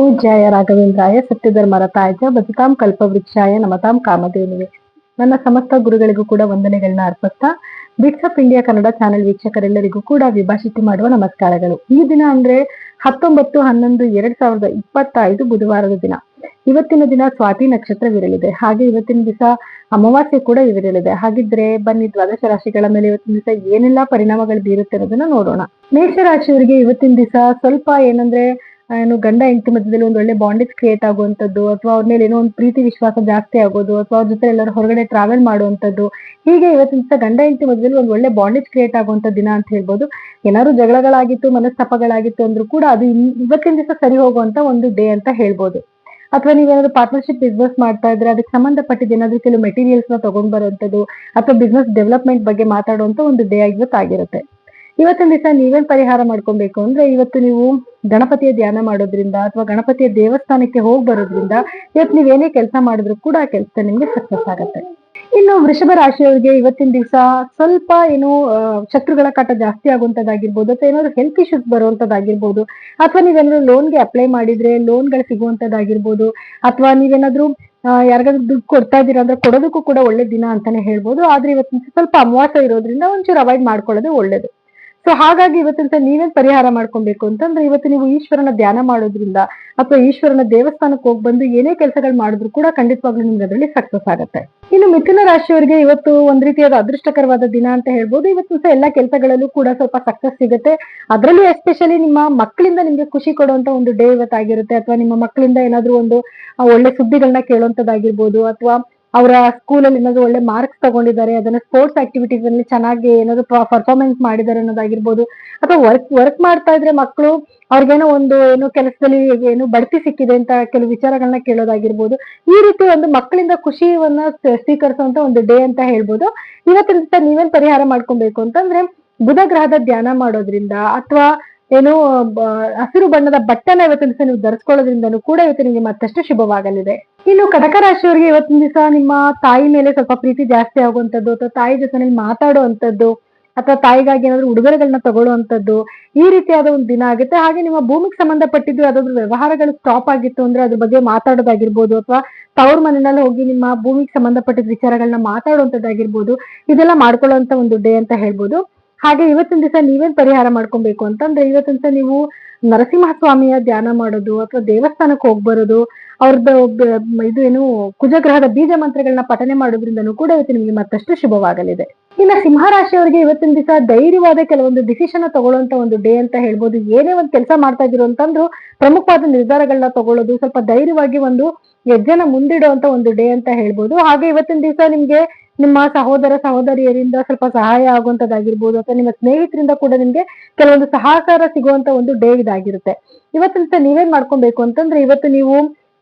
ಪೂಜ್ಯಾಯ ರಾಘವೇಂದ್ರಾಯ ಸತ್ಯಧರ್ಮರತಾಯ ಚ ಭಜತಾಂ ಕಲ್ಪವೃಕ್ಷಾಯ ನಮತಾಂ ಕಾಮಧೇನುವೆ. ನನ್ನ ಸಮಸ್ತ ಗುರುಗಳಿಗೂ ಕೂಡ ವಂದನೆಗಳನ್ನ ಅರ್ಪಿಸ್ತಾ bits of India Kannada channel ವೀಕ್ಷಕರೆಲ್ಲರಿಗೂ ಕೂಡ ವಿಭಾಷಿತ ಮಾಡುವ ನಮಸ್ಕಾರಗಳು. ಈ ದಿನ ಅಂದ್ರೆ ಹತ್ತೊಂಬತ್ತು, ಹನ್ನೊಂದು, ಎರಡ್ ಸಾವಿರದ ಇಪ್ಪತ್ತೈದು ಬುಧವಾರದ ದಿನ. ಇವತ್ತಿನ ದಿನ ಸ್ವಾತಿ ನಕ್ಷತ್ರವಿರಲಿದೆ. ಹಾಗೆ ಇವತ್ತಿನ ದಿವಸ ಅಮಾವಾಸ್ಯೆ ಕೂಡ ಇವಿರಲಿದೆ ಹಾಗಿದ್ರೆ ಬನ್ನಿ ದ್ವಾದಶ ರಾಶಿಗಳ ಮೇಲೆ ಇವತ್ತಿನ ದಿವಸ ಏನೆಲ್ಲಾ ಪರಿಣಾಮಗಳು ಬೀರುತ್ತೆ ಅನ್ನೋದನ್ನ ನೋಡೋಣ. ಮೇಷರಾಶಿಯವರಿಗೆ ಇವತ್ತಿನ ದಿವಸ ಸ್ವಲ್ಪ ಏನಂದ್ರೆ ಏನು ಗಂಡ ಹೆಂಡತಿ ಮಧ್ಯದಲ್ಲಿ ಒಂದು ಒಳ್ಳೆ ಬಾಂಡೇಜ್ ಕ್ರಿಯೇಟ್ ಆಗುವಂತದ್ದು ಅಥವಾ ಅವ್ರ ಮೇಲೆ ಏನೋ ಒಂದು ಪ್ರೀತಿ ವಿಶ್ವಾಸ ಜಾಸ್ತಿ ಆಗೋದು, ಅಥವಾ ಅವ್ರ ಜೊತೆ ಎಲ್ಲರೂ ಹೊರಗಡೆ ಟ್ರಾವೆಲ್ ಮಾಡುವಂತದ್ದು ಹೀಗೆ ಇವತ್ತಿನ ಗಂಡ ಹೆಂಡತಿ ಮಧ್ಯದಲ್ಲಿ ಒಂದು ಒಳ್ಳೆ ಬಾಂಡೇಜ್ ಕ್ರಿಯೇಟ್ ಆಗುವಂತ ದಿನ ಅಂತ ಹೇಳ್ಬೋದು. ಏನಾದ್ರು ಜಗಳಗಳಾಗಿತ್ತು, ಮನಸ್ತಾಪಗಳಾಗಿತ್ತು ಅಂದ್ರೂ ಕೂಡ ಅದು ಇವತ್ತಿನ ದಿವಸ ಸರಿ ಹೋಗುವಂತ ಒಂದು ಡೇ ಅಂತ ಹೇಳ್ಬೋದು. ಅಥವಾ ನೀವೇನಾದ್ರು ಪಾರ್ಟ್ನರ್ಶಿಪ್ ಬಿಸ್ನೆಸ್ ಮಾಡ್ತಾ ಇದ್ರೆ ಅದಕ್ಕೆ ಸಂಬಂಧಪಟ್ಟಿದ್ದು ಏನಾದ್ರು ಕೆಲವು ಮೆಟೀರಿಯಲ್ಸ್ನ ತಗೊಂಡ್ ಬರುವಂತದ್ದು ಅಥವಾ ಬಿಸ್ನೆಸ್ ಡೆವಲಪ್ಮೆಂಟ್ ಬಗ್ಗೆ ಮಾತಾಡುವಂತ ಒಂದು ಡೇ ಇವತ್ತಾಗಿರುತ್ತೆ ಇವತ್ತಿನ ದಿವಸ ನೀವೇನ್ ಪರಿಹಾರ ಮಾಡ್ಕೊಬೇಕು? ಅಂದ್ರೆ ಇವತ್ತು ನೀವು ಗಣಪತಿಯ ಧ್ಯಾನ ಮಾಡೋದ್ರಿಂದ ಅಥವಾ ಗಣಪತಿಯ ದೇವಸ್ಥಾನಕ್ಕೆ ಹೋಗಿ ಬರೋದ್ರಿಂದ ಇವತ್ತು ನೀವೇನೇ ಕೆಲಸ ಮಾಡಿದ್ರು ಕೂಡ ಆ ಕೆಲಸ ನಿಮ್ಗೆ ಸಕ್ಸಸ್ ಆಗುತ್ತೆ. ಇನ್ನು ವೃಷಭ ರಾಶಿಯವರಿಗೆ ಇವತ್ತಿನ ದಿವಸ ಸ್ವಲ್ಪ ಏನು ಶತ್ರುಗಳ ಕಾಟ ಜಾಸ್ತಿ ಆಗುವಂತದ್ದಾಗಿರ್ಬೋದು ಅಥವಾ ಏನಾದ್ರು ಹೆಲ್ತ್ ಇಶ್ಯೂಸ್ ಬರುವಂತದ್ದಾಗಿರ್ಬೋದು ಅಥವಾ ನೀವೇನಾದ್ರು ಲೋನ್ಗೆ ಅಪ್ಲೈ ಮಾಡಿದ್ರೆ ಲೋನ್ಗಳು ಸಿಗುವಂತದ್ದಾಗಿರ್ಬೋದು ಅಥವಾ ನೀವೇನಾದ್ರೂ ಯಾರಿಗಾದ್ರೂ ದುಡ್ಡು ಕೊಡ್ತಾ ಇದ್ದೀರಾ ಅಂದ್ರೆ ಕೊಡೋದಕ್ಕೂ ಕೂಡ ಒಳ್ಳೆ ದಿನ ಅಂತಾನೆ ಹೇಳ್ಬೋದು. ಆದ್ರೆ ಇವತ್ತಿನ ಸ್ವಲ್ಪ ಅಮಾವಾಸ್ಯ ಇರೋದ್ರಿಂದ ಒಂಚೂರು ಅವಾಯ್ಡ್ ಮಾಡ್ಕೊಳ್ಳೋದು ಒಳ್ಳೇದು. ಸೊ ಹಾಗಾಗಿ ಇವತ್ತಿನ ನೀವೇನ್ ಪರಿಹಾರ ಮಾಡ್ಕೊಬೇಕು ಅಂತಂದ್ರೆ ಇವತ್ತು ನೀವು ಈಶ್ವರನ ಧ್ಯಾನ ಮಾಡೋದ್ರಿಂದ ಅಥವಾ ಈಶ್ವರನ ದೇವಸ್ಥಾನಕ್ಕೆ ಹೋಗಿ ಬಂದು ಏನೇ ಕೆಲಸಗಳು ಮಾಡಿದ್ರು ಕೂಡ ಖಂಡಿತವಾಗ್ಲೂ ನಿಮ್ಗೆ ಅದರಲ್ಲಿ ಸಕ್ಸಸ್ ಆಗುತ್ತೆ. ಇನ್ನು ಮಿಥುನ ರಾಶಿಯವರಿಗೆ ಇವತ್ತು ಒಂದ್ ರೀತಿಯಾದ ಅದೃಷ್ಟಕರವಾದ ದಿನ ಅಂತ ಹೇಳ್ಬೋದು. ಇವತ್ತು ಸಹ ಎಲ್ಲಾ ಕೆಲಸಗಳಲ್ಲೂ ಕೂಡ ಸ್ವಲ್ಪ ಸಕ್ಸಸ್ ಸಿಗುತ್ತೆ. ಅದರಲ್ಲೂ ಎಸ್ಪೆಷಲಿ ನಿಮ್ಮ ಮಕ್ಕಳಿಂದ ನಿಮ್ಗೆ ಖುಷಿ ಕೊಡುವಂತ ಒಂದು ಡೇ ಇವತ್ತಾಗಿರುತ್ತೆ. ಅಥವಾ ನಿಮ್ಮ ಮಕ್ಕಳಿಂದ ಏನಾದ್ರೂ ಒಂದು ಒಳ್ಳೆ ಸುದ್ದಿಗಳನ್ನ ಕೇಳುವಂತದ್ದಾಗಿರ್ಬೋದು ಅಥವಾ ಅವರ ಸ್ಕೂಲಲ್ಲಿ ಏನಾದ್ರು ಒಳ್ಳೆ ಮಾರ್ಕ್ಸ್ ತಗೊಂಡಿದ್ದಾರೆ, ಅದನ್ನ ಸ್ಪೋರ್ಟ್ಸ್ ಆಕ್ಟಿವಿಟೀಸ್ ಅಲ್ಲಿ ಚೆನ್ನಾಗಿ ಏನಾದ್ರು ಪರ್ಫಾರ್ಮೆನ್ಸ್ ಮಾಡಿದ್ದಾರೆ ಅನ್ನೋದಾಗಿರ್ಬೋದು. ಅಥವಾ ವರ್ಕ್ ವರ್ಕ್ ಮಾಡ್ತಾ ಇದ್ರೆ ಮಕ್ಕಳು ಅವ್ರಿಗೇನೋ ಒಂದು ಏನು ಕೆಲಸದಲ್ಲಿ ಏನು ಬಡ್ತಿ ಸಿಕ್ಕಿದೆ ಅಂತ ಕೆಲವು ವಿಚಾರಗಳನ್ನ ಕೇಳೋದಾಗಿರ್ಬೋದು. ಈ ರೀತಿ ಒಂದು ಮಕ್ಕಳಿಂದ ಖುಷಿಯನ್ನ ಸ್ವೀಕರಿಸುವಂತ ಒಂದು ಡೇ ಅಂತ ಹೇಳ್ಬೋದು. ಇವತ್ತಿನ ನೀವೇನ್ ಪರಿಹಾರ ಮಾಡ್ಕೊಬೇಕು ಅಂತಂದ್ರೆ ಬುಧ ಗ್ರಹದ ಧ್ಯಾನ ಮಾಡೋದ್ರಿಂದ ಅಥವಾ ಏನು ಹಸಿರು ಬಣ್ಣದ ಬಟ್ಟೆನ ಇವತ್ತಿನ ದಿವಸ ನೀವು ಧರಿಸ್ಕೊಳ್ಳೋದ್ರಿಂದನೂ ಕೂಡ ಇವತ್ತು ನಿಮಗೆ ಮತ್ತಷ್ಟು ಶುಭವಾಗಲಿದೆ. ಇನ್ನು ಕಟಕ ರಾಶಿಯವರಿಗೆ ಇವತ್ತಿನ ದಿವಸ ನಿಮ್ಮ ತಾಯಿ ಮೇಲೆ ಸ್ವಲ್ಪ ಪ್ರೀತಿ ಜಾಸ್ತಿ ಆಗುವಂತದ್ದು ಅಥವಾ ತಾಯಿ ಜೊತೆ ಮಾತಾಡುವಂತದ್ದು ಅಥವಾ ತಾಯಿಗಾಗಿ ಏನಾದ್ರು ಉಡುಗೊರೆಗಳನ್ನ ತಗೊಳ್ಳುವಂಥದ್ದು, ಈ ರೀತಿಯಾದ ಒಂದು ದಿನ ಆಗುತ್ತೆ. ಹಾಗೆ ನಿಮ್ಮ ಭೂಮಿಗೆ ಸಂಬಂಧಪಟ್ಟಿದ್ದು ಯಾವ್ದಾದ್ರು ವ್ಯವಹಾರಗಳು ಸ್ಟಾಪ್ ಆಗಿತ್ತು ಅಂದ್ರೆ ಅದ್ರ ಬಗ್ಗೆ ಮಾತಾಡೋದಾಗಿರ್ಬೋದು, ಅಥವಾ ತವ್ರ ಮನೆಯಲ್ಲಿ ಹೋಗಿ ನಿಮ್ಮ ಭೂಮಿಗೆ ಸಂಬಂಧಪಟ್ಟಿದ ವಿಚಾರಗಳನ್ನ ಮಾತಾಡುವಂಥದ್ದಾಗಿರ್ಬೋದು, ಇದೆಲ್ಲ ಮಾಡ್ಕೊಳ್ಳುವಂತ ಒಂದು ಡೇ ಅಂತ ಹೇಳ್ಬೋದು. ಹಾಗೆ ಇವತ್ತಿನ ದಿವಸ ನೀವೇನ್ ಪರಿಹಾರ ಮಾಡ್ಕೊಬೇಕು ಅಂತಂದ್ರೆ ಇವತ್ತಿನ ದಿವಸ ನೀವು ನರಸಿಂಹಸ್ವಾಮಿಯ ಧ್ಯಾನ ಮಾಡೋದು ಅಥವಾ ದೇವಸ್ಥಾನಕ್ಕೆ ಹೋಗ್ಬರೋದು ಅವ್ರದ್ದು ಇದು ಏನು ಕುಜಗ್ರಹದ ಬೀಜ ಮಂತ್ರಗಳನ್ನ ಪಠನೆ ಮಾಡೋದ್ರಿಂದನೂ ಕೂಡ ಇವತ್ತು ನಿಮಗೆ ಮತ್ತಷ್ಟು ಶುಭವಾಗಲಿದೆ. ಇನ್ನು ಸಿಂಹರಾಶಿಯವರಿಗೆ ಇವತ್ತಿನ ದಿವಸ ಧೈರ್ಯವಾದ ಕೆಲವೊಂದು ಡಿಸಿಷನ್ ತಗೊಳ್ಳುವಂತ ಒಂದು ಡೇ ಅಂತ ಹೇಳ್ಬೋದು. ಏನೇ ಒಂದು ಕೆಲಸ ಮಾಡ್ತಾ ಇದ್ರು ಅಂತಂದ್ರು ಪ್ರಮುಖವಾದ ನಿರ್ಧಾರಗಳನ್ನ ತಗೊಳ್ಳೋದು, ಸ್ವಲ್ಪ ಧೈರ್ಯವಾಗಿ ಒಂದು ಹೆಜ್ಜೆನ ಮುಂದಿಡುವಂತ ಒಂದು ಡೇ ಅಂತ ಹೇಳ್ಬೋದು. ಹಾಗೆ ಇವತ್ತಿನ ದಿವಸ ನಿಮ್ಗೆ ನಿಮ್ಮ ಸಹೋದರ ಸಹೋದರಿಯರಿಂದ ಸ್ವಲ್ಪ ಸಹಾಯ ಆಗುವಂತದ್ದಾಗಿರ್ಬೋದು ಅಥವಾ ನಿಮ್ಮ ಸ್ನೇಹಿತರಿಂದ ಕೂಡ ನಿಮ್ಗೆ ಕೆಲವೊಂದು ಸಹಕಾರ ಸಿಗುವಂತ ಒಂದು ಡೇ ಇದಾಗಿರುತ್ತೆ. ಇವತ್ತಿನ ನೀವೇನ್ ಮಾಡ್ಕೊಬೇಕು ಅಂತಂದ್ರೆ ಇವತ್ತು ನೀವು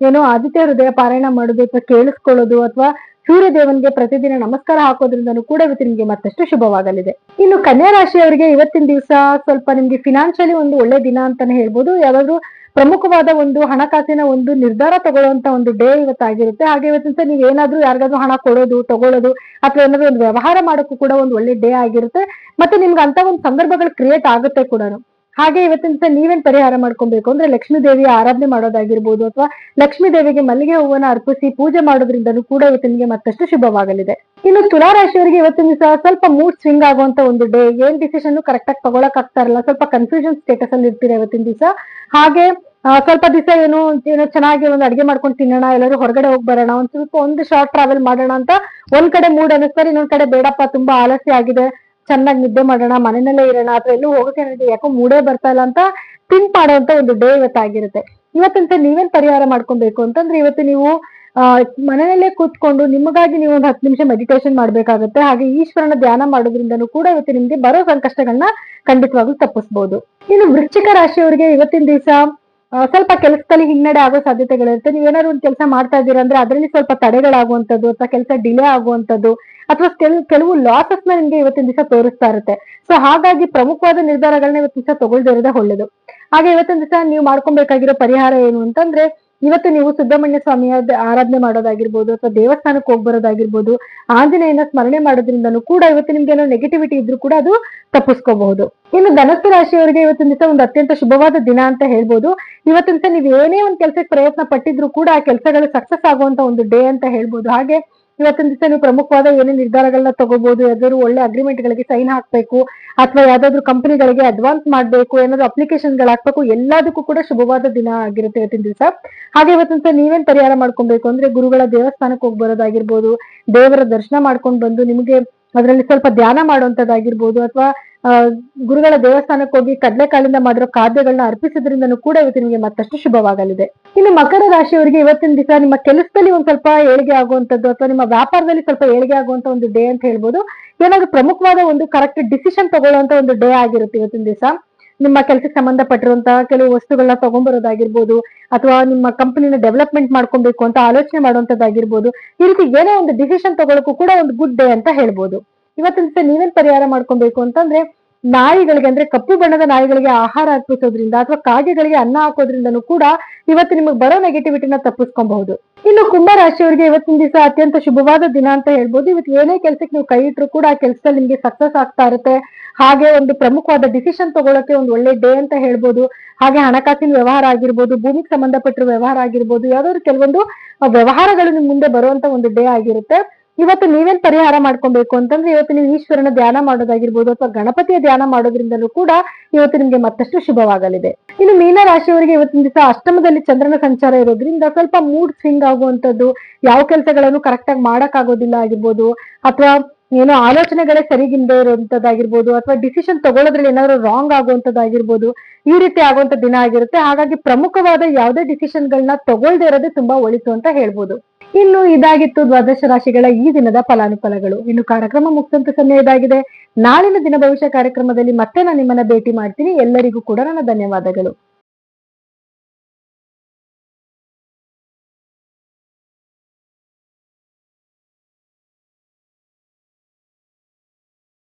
ಏನೋ ಆದಿತ್ಯ ಹೃದಯ ಪಾರಾಯಣ ಮಾಡೋದು ಅಥವಾ ಕೇಳಿಸ್ಕೊಳ್ಳೋದು ಅಥವಾ ಸೂರ್ಯ ದೇವನಿಗೆ ಪ್ರತಿದಿನ ನಮಸ್ಕಾರ ಹಾಕೋದ್ರಿಂದನೂ ಕೂಡ ಇವತ್ತು ನಿಮ್ಗೆ ಮತ್ತಷ್ಟು ಶುಭವಾಗಲಿದೆ. ಇನ್ನು ಕನ್ಯಾ ರಾಶಿಯವರಿಗೆ ಇವತ್ತಿನ ದಿವಸ ಸ್ವಲ್ಪ ನಿಮ್ಗೆ ಫಿನಾನ್ಷಿಯಲಿ ಒಂದು ಒಳ್ಳೆ ದಿನ ಅಂತಾನೆ ಹೇಳ್ಬೋದು. ಯಾವ್ದಾದ್ರು ಪ್ರಮುಖವಾದ ಒಂದು ಹಣಕಾಸಿನ ಒಂದು ನಿರ್ಧಾರ ತಗೊಳ್ಳುವಂತ ಒಂದು ಡೇ ಇವತ್ತಾಗಿರುತ್ತೆ. ಹಾಗೆ ಇವತ್ತಿನ ಸರ್ ನೀವು ಏನಾದ್ರೂ ಯಾರಿಗಾದ್ರೂ ಹಣ ಕೊಡೋದು, ತಗೊಳ್ಳೋದು ಅಥವಾ ಏನಾದ್ರೂ ಒಂದು ವ್ಯವಹಾರ ಮಾಡೋಕ್ಕೂ ಕೂಡ ಒಂದು ಒಳ್ಳೆ ಡೇ ಆಗಿರುತ್ತೆ. ಮತ್ತೆ ನಿಮ್ಗೆ ಅಂತ ಒಂದು ಸಂದರ್ಭಗಳು ಕ್ರಿಯೇಟ್ ಆಗುತ್ತೆ ಕೂಡ ಹಾಗೆ ಇವತ್ತಿನ ಸರ್ ನೀವೇನ್ ಪರಿಹಾರ ಮಾಡ್ಕೊಬೇಕು? ಅಂದ್ರೆ ಲಕ್ಷ್ಮೀ ದೇವಿಯ ಆರಾಧನೆ ಮಾಡೋದಾಗಿರ್ಬೋದು ಅಥವಾ ಲಕ್ಷ್ಮೀ ದೇವಿಗೆ ಮಲ್ಲಿಗೆ ಹೂವನ್ನ ಅರ್ಪಿಸಿ ಪೂಜೆ ಮಾಡೋದ್ರಿಂದನೂ ಕೂಡ ಇವತ್ತಿನಿಗೆ ಮತ್ತಷ್ಟು ಶುಭವಾಗಲಿದೆ. ಇನ್ನು ತುಲಾ ರಾಶಿಯವರಿಗೆ ಇವತ್ತಿನ ದಿವಸ ಸ್ವಲ್ಪ ಮೂಡ್ ಸ್ವಿಂಗ್ ಆಗುವಂತ ಒಂದು ಡೇ ಏನ್ ಡಿಸಿಷನ್ ಕರೆಕ್ಟ್ ಆಗಿ ತಗೊಳಕ್ ಆಗ್ತಾ ಇರಲ್ಲ. ಸ್ವಲ್ಪ ಕನ್ಫ್ಯೂಷನ್ ಸ್ಟೇಟಸ್ ಅಲ್ಲಿ ಇರ್ತೀರಾ ಇವತ್ತಿನ ದಿವಸ? ಹಾಗೆ ಸ್ವಲ್ಪ ದಿವಸ ಏನು, ಏನೋ ಚೆನ್ನಾಗಿ ಒಂದು ಅಡಿಗೆ ಮಾಡ್ಕೊಂಡು ತಿನ್ನೋಣ, ಎಲ್ಲರೂ ಹೊರಗಡೆ ಹೋಗಿ ಬರೋಣ, ಒಂದ್ ಸ್ವಲ್ಪ ಒಂದು ಶಾರ್ಟ್ ಟ್ರಾವೆಲ್ ಮಾಡೋಣ ಅಂತ ಒಂದ್ ಕಡೆ ಮೂಡ್ ಅನಿಸ್ತಾರೆ ಇನ್ನೊಂದ್ ಕಡೆ ಬೇಡಪ್ಪ, ತುಂಬಾ ಆಲಸ್ಯ ಆಗಿದೆ, ಚೆನ್ನಾಗಿ ನಿದ್ದೆ ಮಾಡೋಣ, ಮನೆಯಲ್ಲೇ ಇರೋಣ ಅಥವಾ ಎಲ್ಲೂ ಹೋಗಕ್ಕೆ ನನಗೆ ಯಾಕೋ ಮೂಡೇ ಬರ್ತಾ ಇಲ್ಲ ಅಂತ ಥಿಂಕ್ ಮಾಡುವಂತ ಒಂದು ಡೇ ಇವತ್ತಾಗಿರುತ್ತೆ. ಇವತ್ತಂತ ನೀವೇನ್ ಪರಿಹಾರ ಮಾಡ್ಕೊಬೇಕು ಅಂತಂದ್ರೆ ಇವತ್ತು ನೀವು ಮನೆಯಲ್ಲೇ ಕೂತ್ಕೊಂಡು ನಿಮಗಾಗಿ ನೀವು ಒಂದು ಹತ್ತು ನಿಮಿಷ ಮೆಡಿಟೇಷನ್ ಮಾಡ್ಬೇಕಾಗುತ್ತೆ, ಹಾಗೆ ಈಶ್ವರನ ಧ್ಯಾನ ಮಾಡೋದ್ರಿಂದನು ಕೂಡ ಇವತ್ತು ನಿಮ್ಗೆ ಬರೋ ಸಂಕಷ್ಟಗಳನ್ನ ಖಂಡಿತವಾಗ್ಲೂ ತಪ್ಪಿಸ್ಬೋದು. ಇನ್ನು ವೃಶ್ಚಿಕ ರಾಶಿಯವರಿಗೆ ಇವತ್ತಿನ ದಿವಸ ಸ್ವಲ್ಪ ಕೆಲಸದಲ್ಲಿ ಹಿನ್ನಡೆ ಆಗೋ ಸಾಧ್ಯತೆಗಳಿರುತ್ತೆ. ನೀವೇನಾದ್ರು ಒಂದು ಕೆಲಸ ಮಾಡ್ತಾ ಇದ್ದೀರಾ ಅಂದ್ರೆ ಅದರಲ್ಲಿ ಸ್ವಲ್ಪ ತಡೆಗಳಾಗುವಂತದ್ದು ಅಥವಾ ಕೆಲಸ ಡಿಲೇ ಆಗುವಂತದ್ದು ಅಥವಾ ಕೆಲ್- ಕೆಲವು ಲಾಸಸ್ನ ನಿಮ್ಗೆ ಇವತ್ತಿನ ದಿವಸ ತೋರಿಸ್ತಾ ಇರುತ್ತೆ. ಸೊ ಹಾಗಾಗಿ ಪ್ರಮುಖವಾದ ನಿರ್ಧಾರಗಳನ್ನ ಇವತ್ತಿನ ದಿವಸ ತಗೊಳ್ದಿರೋದೇ ಒಳ್ಳೇದು. ಹಾಗೆ ಇವತ್ತಿನ ದಿವಸ ನೀವು ಮಾಡ್ಕೊಬೇಕಾಗಿರೋ ಪರಿಹಾರ ಏನು ಅಂತಂದ್ರೆ ಇವತ್ತು ನೀವು ಸುಬ್ರಹ್ಮಣ್ಯ ಸ್ವಾಮಿಯ ಆರಾಧನೆ ಮಾಡೋದಾಗಿರ್ಬೋದು ಅಥವಾ ದೇವಸ್ಥಾನಕ್ಕೆ ಹೋಗಿ ಬರೋದಾಗಿರ್ಬೋದು ಆಂಜನೇಯನ ಸ್ಮರಣೆ ಮಾಡೋದ್ರಿಂದನೂ ಕೂಡ ಇವತ್ತು ನಿಮ್ಗೆ ಏನೋ ನೆಗೆಟಿವಿಟಿ ಇದ್ರೂ ಕೂಡ ಅದು ತಪ್ಪಿಸ್ಕೋಬಹುದು. ಇನ್ನು ಧನಸ್ಸು ರಾಶಿಯವರಿಗೆ ಇವತ್ತಿನ ದಿವಸ ಒಂದು ಅತ್ಯಂತ ಶುಭವಾದ ದಿನ ಅಂತ ಹೇಳ್ಬೋದು. ಇವತ್ತಿನ ದಿವಸ ನೀವು ಏನೇ ಒಂದು ಕೆಲಸಕ್ಕೆ ಪ್ರಯತ್ನ ಪಟ್ಟಿದ್ರು ಕೂಡ ಆ ಕೆಲಸಗಳು ಸಕ್ಸಸ್ ಆಗುವಂತ ಒಂದು ಡೇ ಅಂತ ಹೇಳ್ಬೋದು. ಹಾಗೆ ಇವತ್ತಿನ ದಿವಸ ನೀವು ಪ್ರಮುಖವಾದ ಏನೇ ನಿರ್ಧಾರಗಳನ್ನ ತಗೋಬಹುದು ಯಾವ್ದಾದ್ರು ಒಳ್ಳೆ ಅಗ್ರಿಮೆಂಟ್ ಗಳಿಗೆ ಸೈನ್ ಹಾಕ್ಬೇಕು, ಅಥವಾ ಯಾವ್ದಾದ್ರು ಕಂಪನಿಗಳಿಗೆ ಅಡ್ವಾನ್ಸ್ ಮಾಡ್ಬೇಕು ಏನಾದ್ರು ಅಪ್ಲಿಕೇಶನ್ಗಳು ಹಾಕ್ಬೇಕು ಎಲ್ಲದಕ್ಕೂ ಕೂಡ ಶುಭವಾದ ದಿನ ಆಗಿರುತ್ತೆ ಇವತ್ತಿನ ದಿವಸ. ಹಾಗೆ ಇವತ್ತಿನ ದಿವಸ ನೀವೇನ್ ಪರಿಹಾರ ಮಾಡ್ಕೊಬೇಕು ಅಂದ್ರೆ ಗುರುಗಳ ದೇವಸ್ಥಾನಕ್ಕೆ ಹೋಗ್ಬರೋದಾಗಿರ್ಬೋದು, ದೇವರ ದರ್ಶನ ಮಾಡ್ಕೊಂಡು ಬಂದು ನಿಮಗೆ ಅದರಲ್ಲಿ ಸ್ವಲ್ಪ ಧ್ಯಾನ ಮಾಡುವಂತದ್ದಾಗಿರ್ಬೋದು ಅಥವಾ ಗುರುಗಳ ದೇವಸ್ಥಾನಕ್ಕೆ ಹೋಗಿ ಕಡಲೆಕಾಳಿಂದ ಮಾಡಿರೋ ಖಾದ್ಯಗಳನ್ನ ಅರ್ಪಿಸೋದ್ರಿಂದನೂ ಕೂಡ ಇವತ್ತು ನಿಮಗೆ ಮತ್ತಷ್ಟು ಶುಭವಾಗಲಿದೆ. ಇನ್ನು ಮಕರ ರಾಶಿಯವರಿಗೆ ಇವತ್ತಿನ ದಿವಸ ನಿಮ್ಮ ಕೆಲಸದಲ್ಲಿ ಒಂದ್ ಸ್ವಲ್ಪ ಏಳಿಗೆ ಆಗುವಂತದ್ದು ಅಥವಾ ನಿಮ್ಮ ವ್ಯಾಪಾರದಲ್ಲಿ ಸ್ವಲ್ಪ ಏಳಿಗೆ ಆಗುವಂತ ಒಂದು ಡೇ ಅಂತ ಹೇಳ್ಬೋದು. ಏನಾದ್ರು ಪ್ರಮುಖವಾದ ಒಂದು ಕರೆಕ್ಟ್ ಡಿಸಿಷನ್ ತಗೊಳ್ಳುವಂತ ಒಂದು ಡೇ ಆಗಿರುತ್ತೆ ಇವತ್ತಿನ ದಿವಸ. ನಿಮ್ಮ ಕೆಲಸಕ್ಕೆ ಸಂಬಂಧಪಟ್ಟಿರುವಂತಹ ಕೆಲವು ವಸ್ತುಗಳನ್ನ ತಗೊಂಡ್ಬರೋದಾಗಿರ್ಬೋದು ಅಥವಾ ನಿಮ್ಮ ಕಂಪನಿನ ಡೆವಲಪ್ಮೆಂಟ್ ಮಾಡ್ಕೊಬೇಕು ಅಂತ ಆಲೋಚನೆ ಮಾಡುವಂತದ್ದಾಗಿರ್ಬೋದು ಈ ರೀತಿ ಏನೇ ಒಂದು ಡಿಸಿಷನ್ ತಗೊಳಕ್ಕೂ ಕೂಡ ಒಂದು ಗುಡ್ ಡೇ ಅಂತ ಹೇಳ್ಬೋದು. ಇವತ್ತಿನ ದಿವಸ ನೀವೇನ್ ಪರಿಹಾರ ಮಾಡ್ಕೊಬೇಕು ಅಂತಂದ್ರೆ ನಾಯಿಗಳಿಗೆ ಅಂದ್ರೆ ಕಪ್ಪು ಬಣ್ಣದ ನಾಯಿಗಳಿಗೆ ಆಹಾರ ಅರ್ಪಿಸೋದ್ರಿಂದ ಅಥವಾ ಕಾಗೆಗಳಿಗೆ ಅನ್ನ ಹಾಕೋದ್ರಿಂದನೂ ಕೂಡ ಇವತ್ತು ನಿಮಗೆ ಬರೋ ನೆಗೆಟಿವಿಟಿನ ತಪ್ಪಿಸ್ಕೊಬಹುದು. ಇನ್ನು ಕುಂಭ ರಾಶಿಯವರಿಗೆ ಇವತ್ತಿನ ದಿವಸ ಅತ್ಯಂತ ಶುಭವಾದ ದಿನ ಅಂತ ಹೇಳ್ಬೋದು. ಇವತ್ತು ಏನೇ ಕೆಲಸಕ್ಕೆ ನೀವು ಕೈ ಇಟ್ಟರು ಕೂಡ ಆ ಕೆಲಸದಲ್ಲಿ ನಿಮ್ಗೆ ಸಕ್ಸಸ್ ಆಗ್ತಾ ಇರುತ್ತೆ. ಹಾಗೆ ಒಂದು ಪ್ರಮುಖವಾದ ಡಿಸಿಷನ್ ತಗೊಳಕ್ಕೆ ಒಂದು ಒಳ್ಳೆ ಡೇ ಅಂತ ಹೇಳ್ಬೋದು. ಹಾಗೆ ಹಣಕಾಸಿನ ವ್ಯವಹಾರ ಆಗಿರ್ಬೋದು, ಭೂಮಿಗೆ ಸಂಬಂಧಪಟ್ಟಿರುವ ವ್ಯವಹಾರ ಆಗಿರ್ಬೋದು, ಯಾವ್ದಾದ್ರು ಕೆಲವೊಂದು ವ್ಯವಹಾರಗಳು ನಿಮ್ ಮುಂದೆ ಬರುವಂತ ಒಂದು ಡೇ ಆಗಿರುತ್ತೆ. ಇವತ್ತು ನೀವೇನ್ ಪರಿಹಾರ ಮಾಡ್ಕೊಬೇಕು ಅಂತಂದ್ರೆ ಇವತ್ತು ನೀವು ಈಶ್ವರನ ಧ್ಯಾನ ಮಾಡೋದಾಗಿರ್ಬೋದು ಅಥವಾ ಗಣಪತಿಯ ಧ್ಯಾನ ಮಾಡೋದ್ರಿಂದಲೂ ಕೂಡ ಇವತ್ತು ನಿಮ್ಗೆ ಮತ್ತಷ್ಟು ಶುಭವಾಗಲಿದೆ. ಇನ್ನು ಮೀನ ರಾಶಿಯವರಿಗೆ ಇವತ್ತಿನ ದಿವಸ ಅಷ್ಟಮದಲ್ಲಿ ಚಂದ್ರನ ಸಂಚಾರ ಇರೋದ್ರಿಂದ ಸ್ವಲ್ಪ ಮೂಡ್ ಸ್ವಿಂಗ್ ಆಗುವಂತದ್ದು ಯಾವ ಕೆಲಸಗಳನ್ನು ಕರೆಕ್ಟ್ ಆಗಿ ಮಾಡಕ್ ಆಗೋದಿಲ್ಲ ಆಗಿರ್ಬೋದು, ಅಥವಾ ಏನೋ ಆಲೋಚನೆಗಳೇ ಸರಿಗಿಂದ ಇರುವಂತದ್ದಾಗಿರ್ಬೋದು ಅಥವಾ ಡಿಸಿಷನ್ ತಗೊಳ್ಳೋದ್ರಲ್ಲಿ ಏನಾದ್ರು ರಾಂಗ್ ಆಗುವಂತದ್ದಾಗಿರ್ಬೋದು ಈ ರೀತಿ ಆಗುವಂತ ದಿನ ಆಗಿರುತ್ತೆ. ಹಾಗಾಗಿ ಪ್ರಮುಖವಾದ ಯಾವುದೇ ಡಿಸಿಷನ್ ಗಳನ್ನ ತಗೊಳ್ದೇ ಇರೋದೇ ತುಂಬಾ ಒಳಿತು ಅಂತ ಹೇಳ್ಬೋದು. ಇನ್ನು ಇದಾಗಿತ್ತು ದ್ವಾದಶ ರಾಶಿಗಳ ಈ ದಿನದ ಫಲಾನುಫಲಗಳು. ಇನ್ನು ಕಾರ್ಯಕ್ರಮ ಮುಕ್ತಂತ ಸಮಯ ಇದಾಗಿದೆ. ನಾಳಿನ ದಿನ ಭವಿಷ್ಯ ಕಾರ್ಯಕ್ರಮದಲ್ಲಿ ಮತ್ತೆ ನಾನು ನಿಮ್ಮನ್ನ ಭೇಟಿ ಮಾಡ್ತೀನಿ. ಎಲ್ಲರಿಗೂ ಕೂಡ ನನ್ನ ಧನ್ಯವಾದಗಳು.